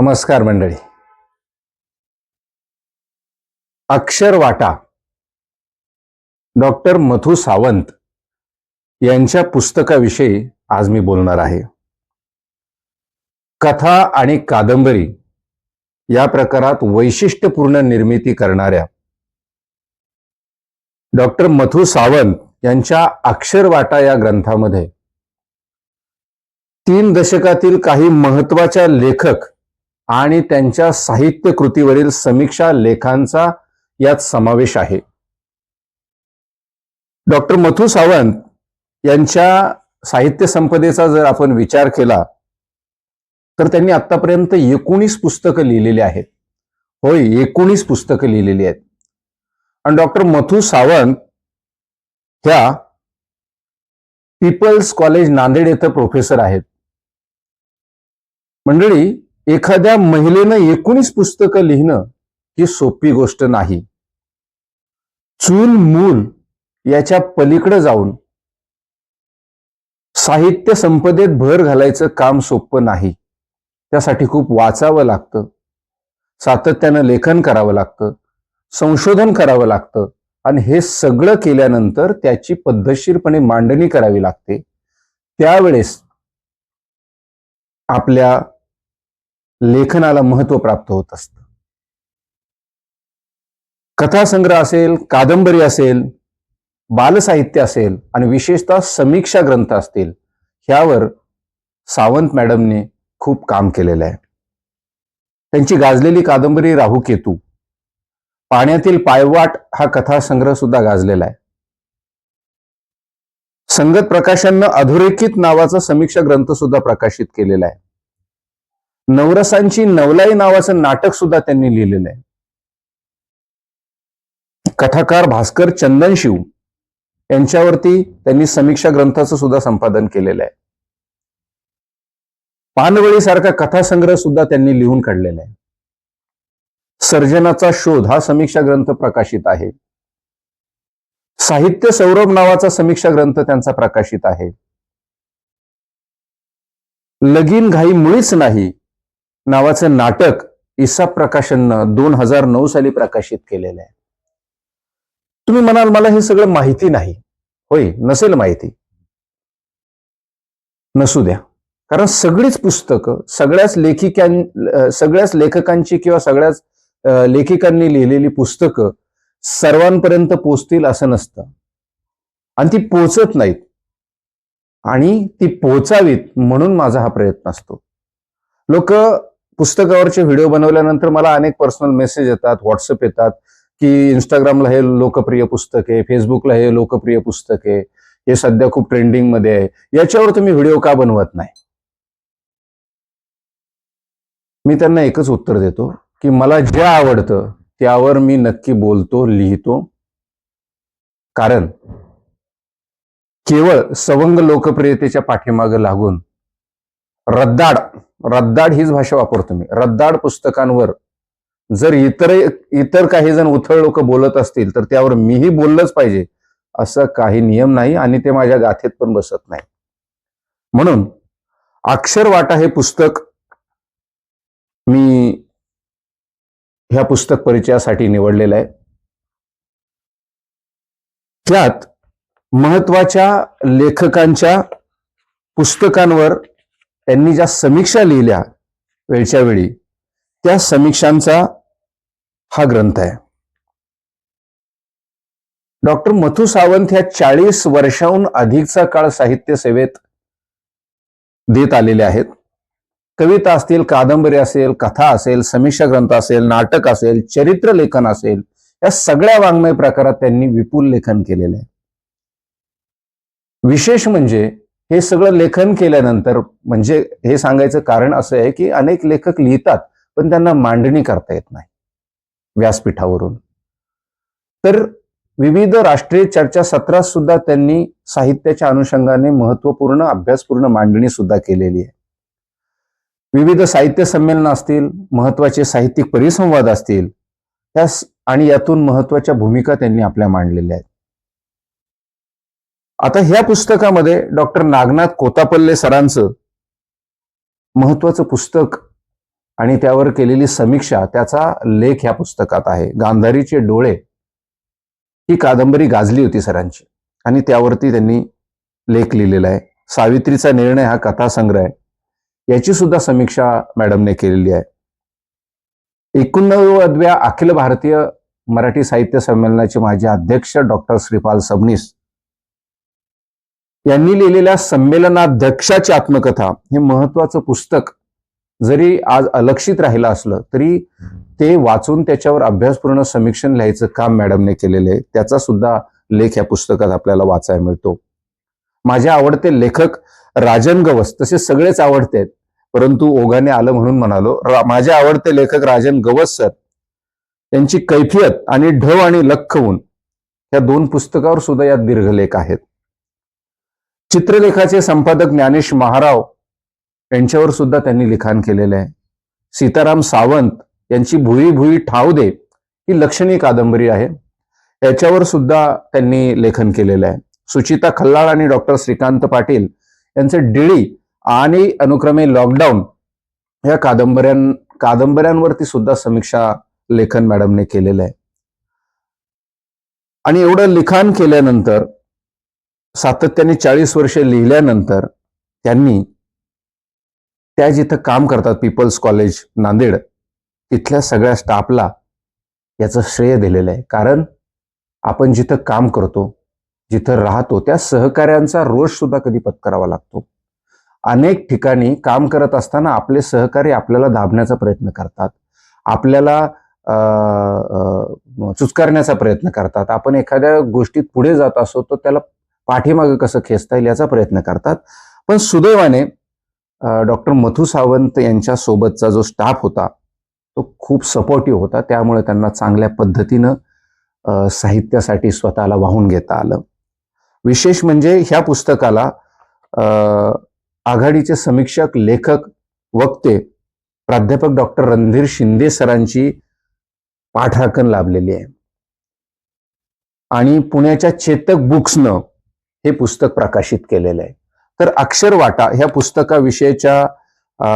नमस्कार मंडळी. अक्षर वाटा. डॉक्टर मथू सावंत यांच्या पुस्तकाविषयी आज मी बोलणार आहे. कथा आणि कादंबरी या प्रकारात वैशिष्ट्यपूर्ण निर्मिती करणाऱ्या डॉक्टर मथू सावंत यांच्या अक्षरवाटा या ग्रंथामध्ये तीन दशकातील काही महत्त्वाच्या लेखक आणि त्यांच्या साहित्य कृतीवरील समीक्षा लेखांचा यात समावेश आहे. डॉक्टर मथू सावंत यांच्या साहित्य संपदेचा जर आपण विचार केला तर त्यांनी आतापर्यंत एकोणीस पुस्तकं लिहिलेली आहेत. होय एकोणीस पुस्तकं लिहिलेली आहेत. आणि डॉक्टर मथू सावंत ह्या पीपल्स कॉलेज नांदेड येथे प्रोफेसर आहेत. मंडळी एखाद्या महिलेनं एकोणीस पुस्तकं लिहिणं ही सोपी गोष्ट नाही. चूल मूल याच्या पलीकडे जाऊन साहित्य संपदेत भर घालायचं काम सोपं नाही. त्यासाठी खूप वाचावं लागतं. सातत्यानं लेखन करावं लागतं. संशोधन करावं लागतं. आणि हे सगळं केल्यानंतर त्याची पद्धतशीरपणे मांडणी करावी लागते. त्यावेळेस आपल्या लेखनाला महत्त्व प्राप्त होत असतं. कथासंग्रह असेल कादंबरी असेल बालसाहित्य असेल आणि विशेषतः समीक्षा ग्रंथ असतील ह्यावर सावंत मॅडमने खूप काम केलेलं आहे. त्यांची गाजलेली कादंबरी राहू केतू. पाण्यातील पायवाट हा कथासंग्रह सुद्धा गाजलेला आहे. संगत प्रकाशांना अधोरेखित नावाचा समीक्षा ग्रंथ सुद्धा प्रकाशित केलेला आहे. नवरसांची नवलाई नावाचं नाटक सुद्धा त्यांनी लिहिलेलं आहे. कथाकार भास्कर चंदनशिव यांच्यावरती त्यांनी समीक्षा ग्रंथाचं सुद्धा संपादन केलेलं आहे. पानवळी सारखा कथासंग्रह सुद्धा त्यांनी लिहून काढलेला आहे. सर्जनाचा शोध हा समीक्षा ग्रंथ प्रकाशित आहे. साहित्य सौरभ नावाचा समीक्षा ग्रंथ त्यांचा प्रकाशित आहे. लगीन घाई मुळीच नाही नावाचं नाटक इसा प्रकाशननं दोन हजार नऊ साली प्रकाशित केलेलं आहे. तुम्ही म्हणाल मला हे सगळं माहिती नाही. होय नसेल माहिती. नसू द्या. कारण सगळीच पुस्तकं सगळ्याच लेखिकां सगळ्याच लेखकांची किंवा सगळ्याच लेखिकांनी लिहिलेली पुस्तकं सर्वांपर्यंत पोचतील असं नसतं. आणि ती पोचत नाहीत. आणि ती पोचावीत म्हणून माझा हा प्रयत्न असतो. लोक पुस्तकावरचे व्हिडिओ बनवल्यानंतर मला अनेक पर्सनल मेसेज येतात व्हॉट्सअप येतात की इंस्टाग्रामला हे लोकप्रिय पुस्तक आहे फेसबुकला हे लोकप्रिय पुस्तक आहे हे सध्या खूप ट्रेंडिंगमध्ये आहे. याच्यावर तुम्ही व्हिडिओ का बनवत नाही? मी त्यांना एकच उत्तर देतो की मला जे आवडतं त्यावर मी नक्की बोलतो लिहितो. कारण केवळ सवंग लोकप्रियतेच्या पाठीमागे लागून रद्दाड रद्दाड हीच भाषा वापरतो मी. रद्दाड पुस्तकांवर जर इतर इतर काही जण उथळ लोक बोलत असतील तर त्यावर मीही बोललंच पाहिजे असं काही नियम नाही आणि ते माझ्या गाथेत पण बसत नाही. म्हणून अक्षरवाटा हे पुस्तक मी ह्या पुस्तक परिचयासाठी निवडलेलं आहे. त्यात महत्त्वाच्या लेखकांच्या पुस्तकांवर त्यांनी ज्या समीक्षा लिहिल्या वेळच्या वेळी त्या समीक्षांचा हा ग्रंथ आहे. डॉक्टर मथू सावंत ह्या चाळीस वर्षाहून अधिकचा काळ साहित्य सेवेत देत आलेले आहेत. कविता असतील कादंबरी असेल कथा असेल समीक्षा ग्रंथ असेल नाटक असेल चरित्र लेखन असेल या सगळ्या वाङ्मय प्रकारात त्यांनी विपुल लेखन केलेलं आहे. विशेष म्हणजे हे सगळं लेखन केल्यानंतर म्हणजे हे सांगायचं कारण असं आहे की अनेक लेखक लिहितात पण त्यांना मांडणी करता येत नाही व्यासपीठावरून. तर विविध राष्ट्रीय चर्चा सत्रात सुद्धा त्यांनी साहित्याच्या अनुषंगाने महत्त्वपूर्ण अभ्यासपूर्ण मांडणी सुद्धा केलेली आहे. विविध साहित्य संमेलन असतील महत्त्वाचे साहित्यिक परिसंवाद असतील त्या आणि यातून महत्त्वाच्या भूमिका त्यांनी आपल्या मांडलेल्या आहेत. आता ह्या पुस्तकामध्ये डॉक्टर नागनाथ कोतापल्ले सरांचं महत्वाचं पुस्तक आणि त्यावर केलेली समीक्षा त्याचा लेख ह्या पुस्तकात आहे. गांधारीचे डोळे ही कादंबरी गाजली होती सरांची आणि त्यावरती त्यांनी लेख लिहिलेला आहे. सावित्रीचा निर्णय हा कथासंग्रह आहे. याची सुद्धा समीक्षा मॅडमने केलेली आहे. एकोणनव्वदव्या अखिल भारतीय मराठी साहित्य संमेलनाचे माजी अध्यक्ष डॉक्टर श्रीपाल सबनीस यांनी लिहिलेल्या संमेलनाध्यक्षाची आत्मकथा हे महत्वाचं पुस्तक जरी आज अलक्षित राहिलं असलं तरी ते वाचून त्याच्यावर अभ्यासपूर्ण समीक्षण लिहायचं काम मॅडमने केलेलं आहे. त्याचा सुद्धा लेख या पुस्तकात आपल्याला वाचायला मिळतो. माझे आवडते लेखक राजन गवस तसे सगळेच आवडते परंतु ओघाने आलं म्हणून म्हणालो माझे आवडते लेखक राजन गवस सर त्यांची कैफियत आणि ढव आणि लखवून या दोन पुस्तकावर सुद्धा यात दीर्घलेख आहेत. चित्रलेखाचे संपादक ज्ञानेश महाराव यांच्यावर सुद्धा त्यांनी लिखाण केलेलं आहे. सीताराम सावंत यांची भुई भुई ठाव दे ही लक्षणीय कादंबरी आहे. याच्यावर सुद्धा त्यांनी लेखन केलेलं आहे. सुचिता खल्लाळ आणि डॉक्टर श्रीकांत पाटील यांचे डिळी आणि अनुक्रमे लॉकडाऊन या कादंबऱ्यां कादंबऱ्यांवरती सुद्धा समीक्षा लेखन मॅडमने केलेलं आहे. आणि एवढं लिखाण केल्यानंतर सातत्याने चाळीस वर्षे लिहिल्यानंतर त्यांनी त्या जिथं काम करतात पीपल्स कॉलेज नांदेड तिथल्या सगळ्या स्टाफला याचं श्रेय दिलेलं आहे. कारण आपण जिथं काम करतो जिथं राहतो त्या सहकाऱ्यांचा रोष सुद्धा कधी पत्करावा लागतो. अनेक ठिकाणी काम करत असताना आपले सहकारी आपल्याला दाबण्याचा प्रयत्न करतात. आपल्याला चुचकारण्याचा प्रयत्न करतात. आपण एखाद्या गोष्टीत पुढे जात असो तर त्याला पाठीमागं कसं खेचता येईल याचा प्रयत्न करतात. पण सुदैवाने डॉक्टर मथू सावंत यांच्या सोबतचा जो स्टाफ होता तो खूप सपोर्टिव्ह होता. त्यामुळे त्यांना चांगल्या पद्धतीनं साहित्यासाठी स्वतःला वाहून घेता आलं. विशेष म्हणजे ह्या पुस्तकाला आघाडीचे समीक्षक लेखक वक्ते प्राध्यापक डॉक्टर रणधीर शिंदे सरांची पाठराखण लाभलेली आहे. आणि पुण्याच्या चेतक बुक्सनं हे पुस्तक प्रकाशित केलेलं आहे. तर अक्षरवाटा ह्या पुस्तकाविषयीच्या अ,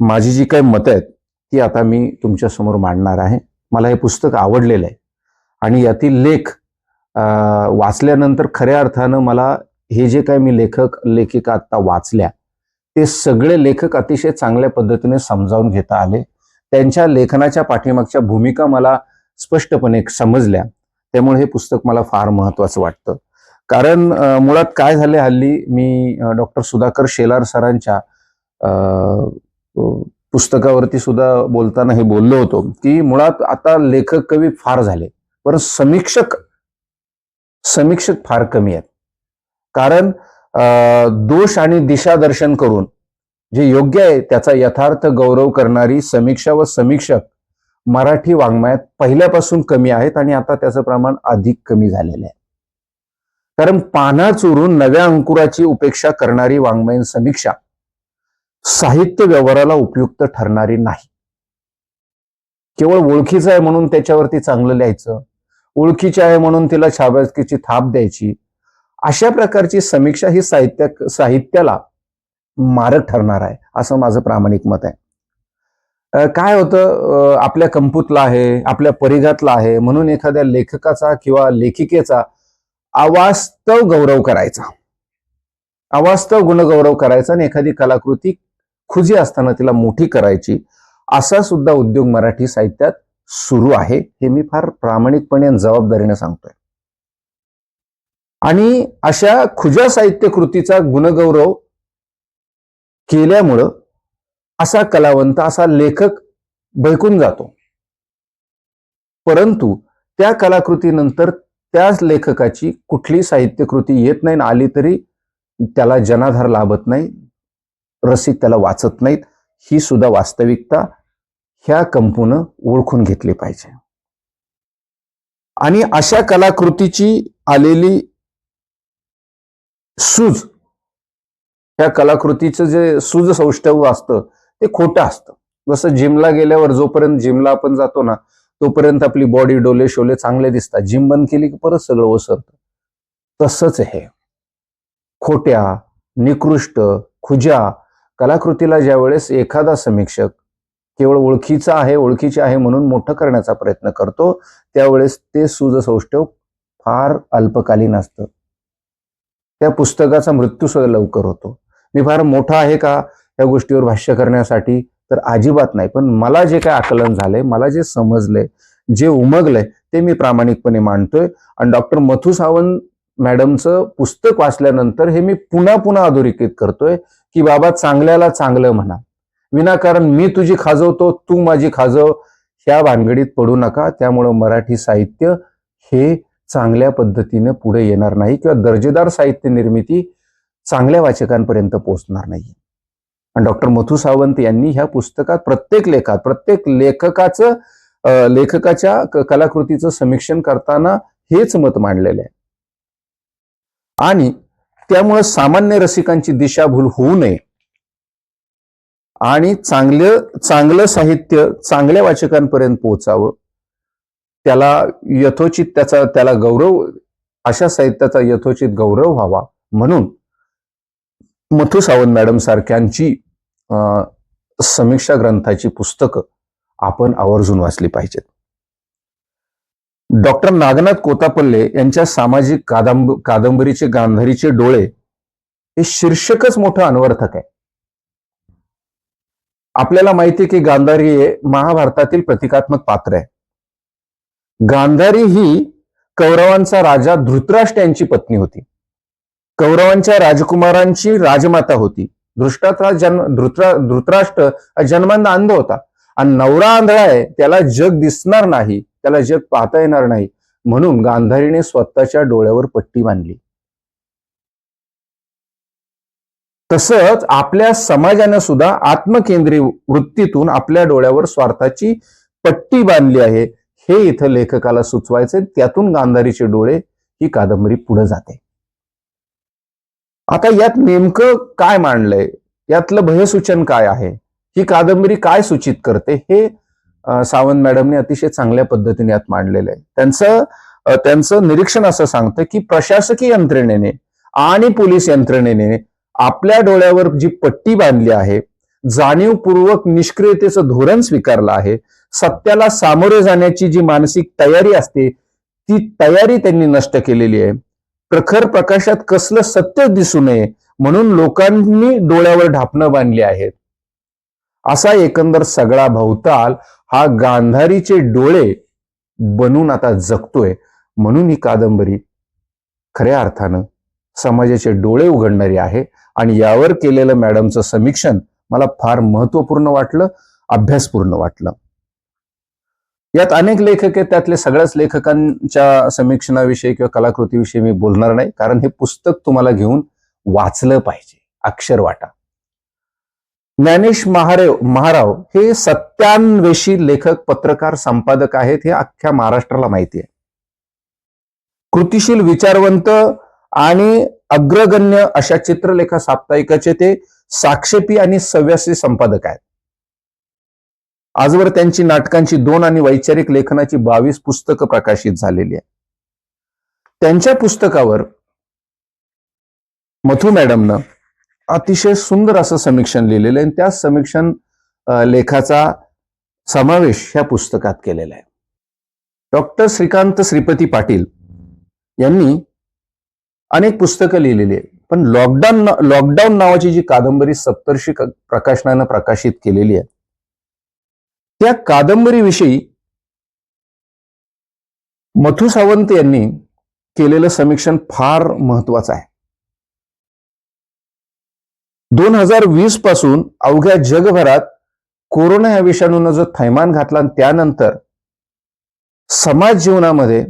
माझी जी काही मतं आहेत ती आता मी तुमच्यासमोर मांडणार आहे. मला हे पुस्तक आवडलेलं आहे. आणि यातील लेख वाचल्यानंतर खऱ्या अर्थानं मला हे जे काही मी लेखक लेखिका आता वाचल्या ते सगळे लेखक अतिशय चांगल्या पद्धतीने समजावून घेता आले. त्यांच्या लेखनाच्या पाठीमागच्या भूमिका मला स्पष्टपणे समजल्या. त्यामुळे हे पुस्तक मला फार महत्वाचं वाटतं. कारण मुळात काय झाले हल्ली मी डॉक्टर सुधाकर शेलार सरांच्या पुस्तकावरती सुद्धा बोलताना हे बोललो होतो की मुळात आता लेखक कवी फार झाले. पण समीक्षक समीक्षक फार कमी आहेत. कारण दोष आणि दिशादर्शन करून जे योग्य आहे त्याचा यथार्थ गौरव करणारी समीक्षा व समीक्षक मराठी वाङ्मयात पहिल्यापासून कमी आहेत आणि आता त्याचं प्रमाण अधिक कमी झालेलं आहे. कारण पाना चोरून नव्या अंकुराची उपेक्षा करणारी वाङ्मयीन समीक्षा साहित्य व्यवहाराला उपयुक्त ठरणारी नाही. केवळ ओळखीचं आहे म्हणून त्याच्यावरती चांगलं लिहायचं ओळखीची आहे म्हणून तिला शाबासकीची थाप द्यायची अशा प्रकारची समीक्षा ही साहित्य साहित्याला मारक ठरणार आहे असं माझं प्रामाणिक मत आहे. काय होतं आपल्या कंपूतला आहे आपल्या परिघातला आहे म्हणून एखाद्या लेखकाचा किंवा लेखिकेचा अवास्तव गौरव करायचा. अवास्तव गुणगौरव करायचा आणि एखादी कलाकृती खुजी असताना तिला मोठी करायची असा सुद्धा उद्योग मराठी साहित्यात सुरू आहे. हे मी फार प्रामाणिकपणे आणि जबाबदारीने सांगतोय. आणि अशा खुजा साहित्य कृतीचा गुणगौरव केल्यामुळं असा कलावंत असा लेखक बैकून जातो. परंतु त्या कलाकृतीनंतर त्याच लेखकाची कुठली साहित्यकृती येत नाही आली तरी त्याला जनाधार लाभत नाही रसिक त्याला वाचत नाहीत ही सुद्धा वास्तविकता ह्या कंपूनं ओळखून घेतली पाहिजे. आणि अशा कलाकृतीची आलेली सूज त्या कलाकृतीचं जे सूज सौष्ठव असतं ते खोटं असतं. जसं जिमला गेल्यावर जोपर्यंत जिमला आपण जातो ना तोपर्यंत आपली बॉडी डोले शोले चांगले दिसतात. जिम बंद केली की परत सगळं ओसरतं. तसंच हे. खोट्या निकृष्ट खुजा कलाकृतीला ज्यावेळेस एखादा समीक्षक केवळ ओळखीचा आहे ओळखीचे आहे म्हणून मोठं करण्याचा प्रयत्न करतो त्यावेळेस ते सुजसौष्ठव फार अल्पकालीन असतं. त्या पुस्तकाचा मृत्यू सुद्धा लवकर होतो. मी फार मोठा आहे का या गोष्टीवर भाष्य करण्यासाठी? तर अजिबात नाही. पण मला जे काय आकलन झालंय मला जे समजलंय जे उमगलंय ते मी प्रामाणिकपणे मांडतोय. आणि डॉक्टर मथू सावंत मॅडमचं पुस्तक वाचल्यानंतर हे मी पुन्हा पुन्हा अधोरेखित करतोय की बाबा चांगल्याला चांगलं म्हणा. विनाकारण मी तुझी खाजवतो तू माझी खाजव. ह्या भानगडीत पडू नका. त्यामुळं मराठी साहित्य हे चांगल्या पद्धतीने पुढे येणार नाही किंवा दर्जेदार साहित्य निर्मिती चांगल्या वाचकांपर्यंत पोहोचणार नाही. आणि डॉक्टर मथू सावंत यांनी ह्या पुस्तकात प्रत्येक लेखात प्रत्येक लेखकाचं लेखकाच्या कलाकृतीचं समीक्षण करताना हेच मत मांडलेलं आहे. आणि त्यामुळं सामान्य रसिकांची दिशाभूल होऊ नये. आणि चांगलं चांगलं साहित्य चांगल्या वाचकांपर्यंत पोहोचावं. त्याला यथोचित त्याचा त्याला गौरव अशा साहित्याचा यथोचित गौरव व्हावा. म्हणून मथू सावंत मॅडम सारख्यांची अं, समीक्षा ग्रंथाची पुस्तकं आपण आवर्जून वाचली पाहिजेत. डॉक्टर नागनाथ कोतापल्ले यांच्या सामाजिक कादंब कादंबरीचे गांधारीचे डोळे हे शीर्षकच मोठं अनवर्थक आहे. आपल्याला माहिती आहे की गांधारी हे महाभारतातील प्रतिकात्मक पात्र आहे. गांधारी ही कौरवांचा राजा धृतराष्ट्र यांची पत्नी होती. कौरवांच्या राजकुमारांची राजमाता होती. धृष्टात्रा जन्म धृतरा धृतराष्ट्र हा जन्मांना अंध होता. आणि नवरा आंधळा आहे त्याला जग दिसणार नाही त्याला जग पाहता येणार नाही. म्हणून गांधारीने स्वतःच्या डोळ्यावर पट्टी बांधली. तसंच आपल्या समाजानं सुद्धा आत्मकेंद्री वृत्तीतून आपल्या डोळ्यावर स्वार्थाची पट्टी बांधली आहे. हे इथं लेखकाला सुचवायचे त्यातून गांधारीचे डोळे ही कादंबरी पुढे जाते. आता यात नेमकं काय मांडलंय? यातलं भयसूचन काय आहे? ही कादंबरी काय सूचित करते? हे सावंत मॅडमने अतिशय चांगल्या पद्धतीने यात मांडलेलं आहे. त्यांचं त्यांचं निरीक्षण असं सांगतं की प्रशासकीय यंत्रणेने आणि पोलीस यंत्रणेने आपल्या डोळ्यावर जी पट्टी बांधली आहे जाणीवपूर्वक निष्क्रियतेचं धोरण स्वीकारलं आहे सत्याला सामोरे जाण्याची जी मानसिक तयारी असते ती तयारी त्यांनी नष्ट केलेली आहे. प्रखर प्रकाशात कसलं सत्य दिसू नये म्हणून लोकांनी डोळ्यावर ढापणं बांधली आहेत. असा एकंदर सगळा भवताल हा गांधारीचे डोळे बनून आता जगतोय म्हणून ही कादंबरी खऱ्या अर्थानं समाजाचे डोळे उघडणारी आहे आणि यावर केलेलं मॅडमचं समीक्षण मला फार महत्त्वपूर्ण वाटलं अभ्यासपूर्ण वाटलं. यात अनेक लेखक आहेत त्यातले सगळ्याच लेखकांच्या समीक्षणाविषयी किंवा कलाकृतीविषयी मी बोलणार नाही कारण हे पुस्तक तुम्हाला घेऊन वाचलं पाहिजे अक्षर वाटा. ज्ञानेश महारेव महाराव हे सत्यान्वेषी लेखक पत्रकार संपादक आहेत हे अख्ख्या महाराष्ट्राला माहिती आहे. कृतिशील विचारवंत आणि अग्रगण्य अशा चित्रलेखा साप्ताहिकाचे ते साक्षेपी आणि सव्यासी संपादक आहेत. आजवर त्यांची नाटकांची दोन आणि वैचारिक लेखनाची बावीस पुस्तकं प्रकाशित झालेली आहेत. त्यांच्या पुस्तकावर मथू मॅडमनं अतिशय सुंदर असं समीक्षण लिहिलेलं आहे. आणि त्या समीक्षण लेखाचा समावेश ह्या पुस्तकात केलेला आहे. डॉक्टर श्रीकांत श्रीपती पाटील यांनी अनेक पुस्तकं लिहिलेली आहेत. पण लॉकडाऊन लॉकडाऊन नावाची जी कादंबरी सप्तर्षी प्रकाशनानं प्रकाशित केलेली आहे त्या कादंबरीविषयी मथू सावंत यांनी केलेलं समीक्षण फार महत्वाचं आहे. दोन हजार वीसपासून अवघ्या जगभरात कोरोना या विषाणूनं जो थैमान घातला आणि त्यानंतर समाज जीवनामध्ये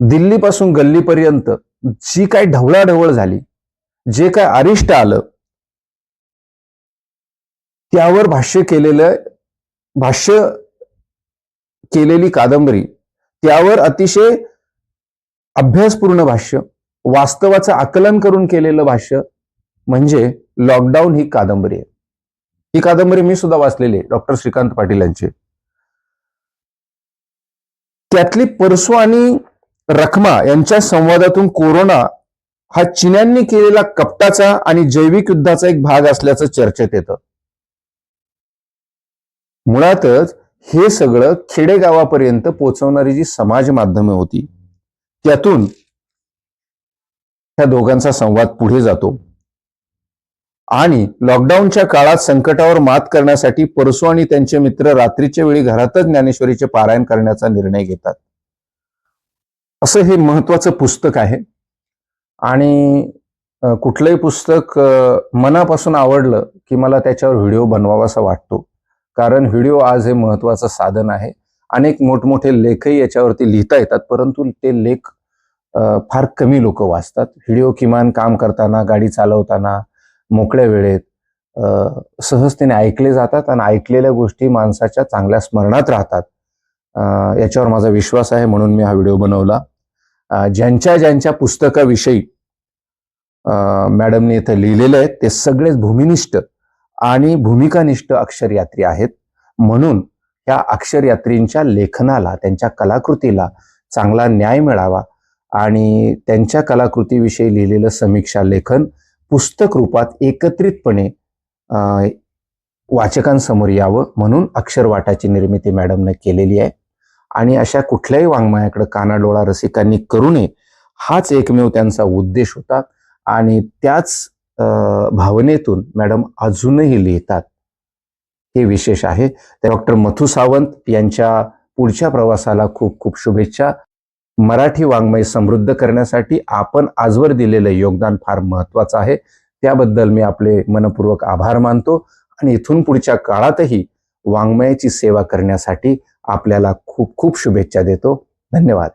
दिल्लीपासून गल्लीपर्यंत जी काय ढवळाढवळ झाली जे काय अरिष्ट आलं त्यावर भाष्य केलेलं भाष्य केलेली कादंबरी त्यावर अतिशय अभ्यासपूर्ण भाष्य वास्तवाचं आकलन करून केलेलं भाष्य म्हणजे लॉकडाऊन ही कादंबरी आहे. ही कादंबरी मी सुद्धा वाचलेली आहे डॉक्टर श्रीकांत पाटील यांची. त्यातली परसू आणि रखमा यांच्या संवादातून कोरोना हा चिन्यांनी केलेला कपटाचा आणि जैविक युद्धाचा एक भाग असल्याचं चर्चेत येतं. मुळातच हे सगळं खेडेगावापर्यंत पोहोचवणारी जी समाज माध्यमे होती त्यातून त्या दोघांचा संवाद पुढे जातो. आणि लॉकडाऊनच्या काळात संकटावर मात करण्यासाठी परसू आणि त्यांचे मित्र रात्रीच्या वेळी घरातच ज्ञानेश्वरीचे पारायण करण्याचा निर्णय घेतात. असं हे महत्वाचं पुस्तक आहे. आणि कुठलंही पुस्तक मनापासून आवडलं की मला त्याच्यावर व्हिडिओ बनवावासा वाटतो. कारण व्हिडिओ आज हे महत्वाचं साधन आहे. अनेक मोठमोठे लेखही याच्यावरती लिहिता येतात परंतु ते लेख फार कमी लोक वाचतात. व्हिडिओ किमान काम करताना गाडी चालवताना मोकळ्या वेळेत सहजतेने ऐकले जातात आणि ऐकलेल्या गोष्टी माणसाच्या चांगल्या स्मरणात राहतात. याच्यावर माझा विश्वास आहे म्हणून मी हा व्हिडिओ बनवला. ज्यांच्या ज्यांच्या पुस्तकाविषयी मॅडमने इथं लिहिलेले आहेत ते सगळेच भूमिनिष्ठ आणि भूमिकानिष्ठ अक्षरयात्री आहेत. म्हणून या अक्षरयात्रींच्या लेखनाला त्यांच्या कलाकृतीला चांगला न्याय मिळावा आणि त्यांच्या कलाकृतीविषयी लिहिलेलं समीक्षा लेखन पुस्तक रूपात एकत्रितपणे वाचकांसमोर यावं म्हणून अक्षरवाटाची निर्मिती मॅडमने केलेली आहे. आणि अशा कुठल्याही वाङ्मयाकडे कानाडोळा रसिकांनी करू नये हाच एकमेव त्यांचा उद्देश होता. आणि त्याच भावनेतून मॅडम अजूनही लिहितात. हे विशेष आहे. डॉक्टर मथू सावंत यांच्या पुढच्या प्रवासाला खूप खूप शुभेच्छा. मराठी वाङ्मय समृद्ध करण्यासाठी आपण आजवर दिलेलं योगदान फार महत्वाचं आहे. त्याबद्दल मी आपले मनपूर्वक आभार मानतो आणि इथून पुढच्या काळातही वाङ्मयाची सेवा करण्यासाठी आपल्याला खूप खूप शुभेच्छा देतो. धन्यवाद.